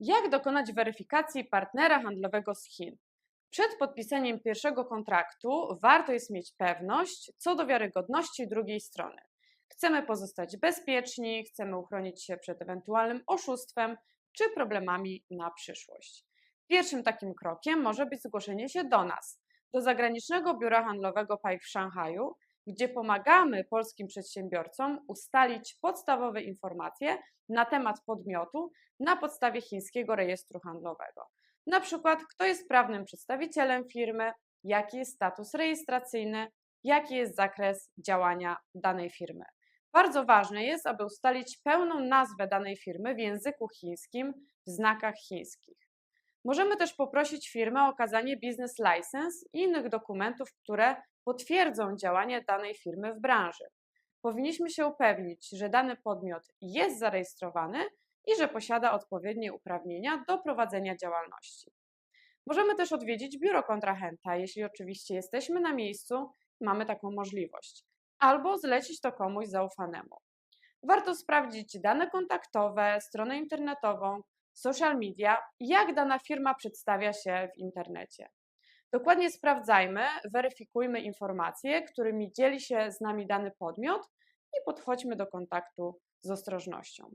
Jak dokonać weryfikacji partnera handlowego z Chin? Przed podpisaniem pierwszego kontraktu warto jest mieć pewność co do wiarygodności drugiej strony. Chcemy pozostać bezpieczni, chcemy uchronić się przed ewentualnym oszustwem czy problemami na przyszłość. Pierwszym takim krokiem może być zgłoszenie się do nas, do zagranicznego biura handlowego PAI w Szanghaju, gdzie pomagamy polskim przedsiębiorcom ustalić podstawowe informacje na temat podmiotu na podstawie chińskiego rejestru handlowego. Na przykład, kto jest prawnym przedstawicielem firmy, jaki jest status rejestracyjny, jaki jest zakres działania danej firmy. Bardzo ważne jest, aby ustalić pełną nazwę danej firmy w języku chińskim w znakach chińskich. Możemy też poprosić firmę o okazanie business license i innych dokumentów, które potwierdzą działanie danej firmy w branży. Powinniśmy się upewnić, że dany podmiot jest zarejestrowany i że posiada odpowiednie uprawnienia do prowadzenia działalności. Możemy też odwiedzić biuro kontrahenta, jeśli oczywiście jesteśmy na miejscu, mamy taką możliwość, albo zlecić to komuś zaufanemu. Warto sprawdzić dane kontaktowe, stronę internetową, social media, jak dana firma przedstawia się w internecie. Dokładnie sprawdzajmy, weryfikujmy informacje, którymi dzieli się z nami dany podmiot i podchodźmy do kontaktu z ostrożnością.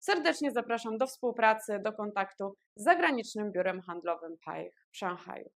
Serdecznie zapraszam do współpracy, do kontaktu z zagranicznym biurem handlowym PAI w Szanghaju.